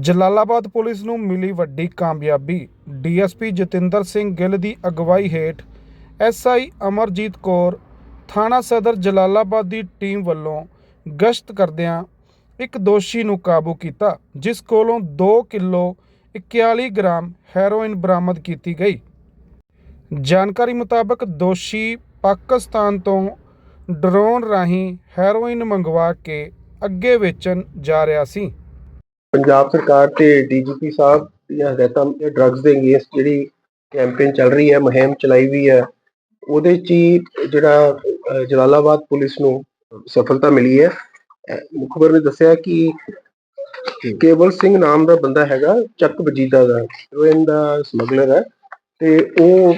Jalalabad police ਨੂੰ ਮਿਲੀ ਵੱਡੀ ਕਾਮਯਾਬੀ। ਡੀਐਸਪੀ ਜਤਿੰਦਰ ਸਿੰਘ ਗਿੱਲ ਦੀ ਅਗਵਾਈ ਹੇਠ ਐਸਆਈ ਅਮਰਜੀਤ ਕੌਰ ਥਾਣਾ ਸਦਰ ਜਲਾਲਾਬਾਦ ਦੀ ਟੀਮ ਵੱਲੋਂ ਗਸ਼ਤ ਕਰਦਿਆਂ ਇੱਕ ਦੋਸ਼ੀ ਨੂੰ ਕਾਬੂ ਕੀਤਾ, ਜਿਸ ਕੋਲੋਂ 2 ਕਿਲੋ 41 ਗ੍ਰਾਮ ਹੈਰੋਇਨ ਬਰਾਮਦ ਕੀਤੀ ਗਈ। ਜਾਣਕਾਰੀ ਮੁਤਾਬਕ ਦੋਸ਼ੀ ਪਾਕਿਸਤਾਨ ਤੋਂ ਡਰੋਨ ਰਾਹੀਂ ਹੈਰੋਇਨ ਮੰਗਵਾ ਕੇ ਅੱਗੇ ਵੇਚਣ ਜਾ ਰਿਹਾ ਸੀ। ਪੰਜਾਬ ਸਰਕਾਰ ਤੇ ਡੀਜੀਪੀ ਸਾਹਿਬ ਦੀਆਂ ਹਦਾਇਤਾਂ ਡਰੱਗਸ ਦੇ ਅਗੇਂਸਟ ਜਿਹੜੀ ਕੈਂਪੇਨ ਚੱਲ ਰਹੀ ਹੈ, ਮੁਹਿੰਮ ਚਲਾਈ ਵੀ ਹੈ, ਉਹਦੇ ਚ ਹੀ ਜਿਹੜਾ ਜਲਾਲਾਬਾਦ ਪੁਲਿਸ ਨੂੰ ਸਫਲਤਾ ਮਿਲੀ ਹੈ। ਮੁਖਬਰ ਨੇ ਦੱਸਿਆ ਕਿ ਕੇਵਲ ਸਿੰਘ ਨਾਮ ਦਾ ਬੰਦਾ ਹੈਗਾ, ਚੱਕ ਵਜੀਦਾ ਦਾ ਹੈਰੋਇਨ ਦਾ ਸਮਗਲਰ ਹੈ ਤੇ ਉਹ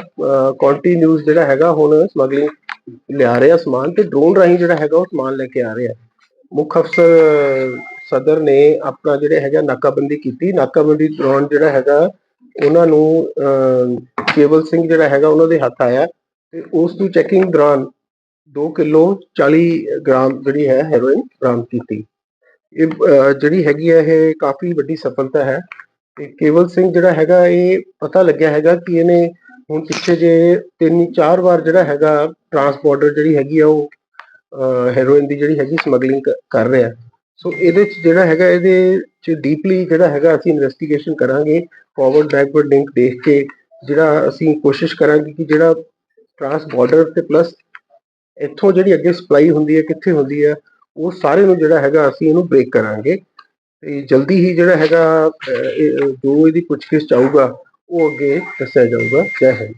ਕੰਟੀਨਿਊਸ ਜਿਹੜਾ ਹੈਗਾ, ਹੁਣ ਸਮਗਲਿੰਗ ਲਿਆ ਰਿਹਾ ਸਮਾਨ ਤੇ ਡਰੋਨ ਰਾਹੀਂ ਜਿਹੜਾ ਹੈਗਾ, ਉਹ ਸਮਾਨ ਲੈ ਕੇ ਆ ਰਿਹਾ। ਮੁੱਖ ਅਫਸਰ ਸਦਰ ਨੇ ਆਪਣਾ ਜਿਹੜਾ ਹੈਗਾ ਨਾਕਾਬੰਦੀ ਕੀਤੀ। ਨਾਕਾਬੰਦੀ ਦੌਰਾਨ ਜਿਹੜਾ ਹੈਗਾ ਉਹਨਾਂ ਨੂੰ ਅਹ, ਕੇਵਲ ਸਿੰਘ ਜਿਹੜਾ ਹੈਗਾ ਉਹਨਾਂ ਦੇ ਹੱਥ ਆਇਆ ਤੇ ਉਸ ਦੀ ਚੈਕਿੰਗ ਦੌਰਾਨ 2 ਕਿਲੋ 40 ਗ੍ਰਾਮ ਜਿਹੜੀ ਹੈ ਹੈਰੋਇਨ ਬਰਾਮਦ ਕੀਤੀ। ਇਹ ਜਿਹੜੀ ਹੈਗੀ ਹੈ ਇਹ ਕਾਫੀ ਵੱਡੀ ਸਫਲਤਾ ਹੈ ਤੇ ਕੇਵਲ ਸਿੰਘ ਜਿਹੜਾ ਹੈਗਾ ਇਹ ਪਤਾ ਲੱਗਿਆ ਹੈਗਾ ਕਿ ਇਹਨੇ ਹੁਣ ਪਿੱਛੇ ਜੇ ਤਿੰਨ ਚਾਰ ਵਾਰ ਜਿਹੜਾ ਹੈਗਾ ਟਰਾਂਸਪੋਰਟਰ ਜਿਹੜੀ ਹੈਗੀ ਆ ਉਹ ਹੈਰੋਇਨ ਦੀ ਜਿਹੜੀ ਹੈਗੀ ਸਮਗਲਿੰਗ ਕਰ ਰਿਹਾ। ਸੋ ਇਹਦੇ ਚ ਜਿਹੜਾ ਹੈਗਾ, ਇਹਦੇ ਚ ਡੀਪਲੀ ਜਿਹੜਾ ਹੈਗਾ, ਅਸੀਂ ਇਨਵੈਸਟੀਗੇਸ਼ਨ ਕਰਾਂਗੇ ਫਾਰਵਰਡ ਬੈਕਵਰਡ ਲਿੰਕ ਦੇਖ ਕੇ, ਜਿਹੜਾ ਅਸੀਂ ਕੋਸ਼ਿਸ਼ ਕਰਾਂਗੇ ਕਿ ਜਿਹੜਾ ਟਰਾਂਸ ਬਾਰਡਰ ਤੇ ਪਲੱਸ ਇੱਥੋਂ ਜਿਹੜੀ ਅੱਗੇ ਸਪਲਾਈ ਹੁੰਦੀ ਹੈ, ਕਿੱਥੇ ਹੁੰਦੀ ਹੈ, ਉਹ ਸਾਰੇ ਨੂੰ ਜਿਹੜਾ ਹੈਗਾ, ਅਸੀਂ ਇਹਨੂੰ ਬ੍ਰੇਕ ਕਰਾਂਗੇ। ਤੇ ਜਲਦੀ ਹੀ ਜਿਹੜਾ ਹੈਗਾ ਜੋ ਇਹਦੀ ਪੁੱਛਗਿੱਛ ਚਾਹੂਗਾ ਉਹ ਅੱਗੇ ਦੱਸਿਆ ਜਾਊਗਾ। ਜੈ ਹਿੰਦ।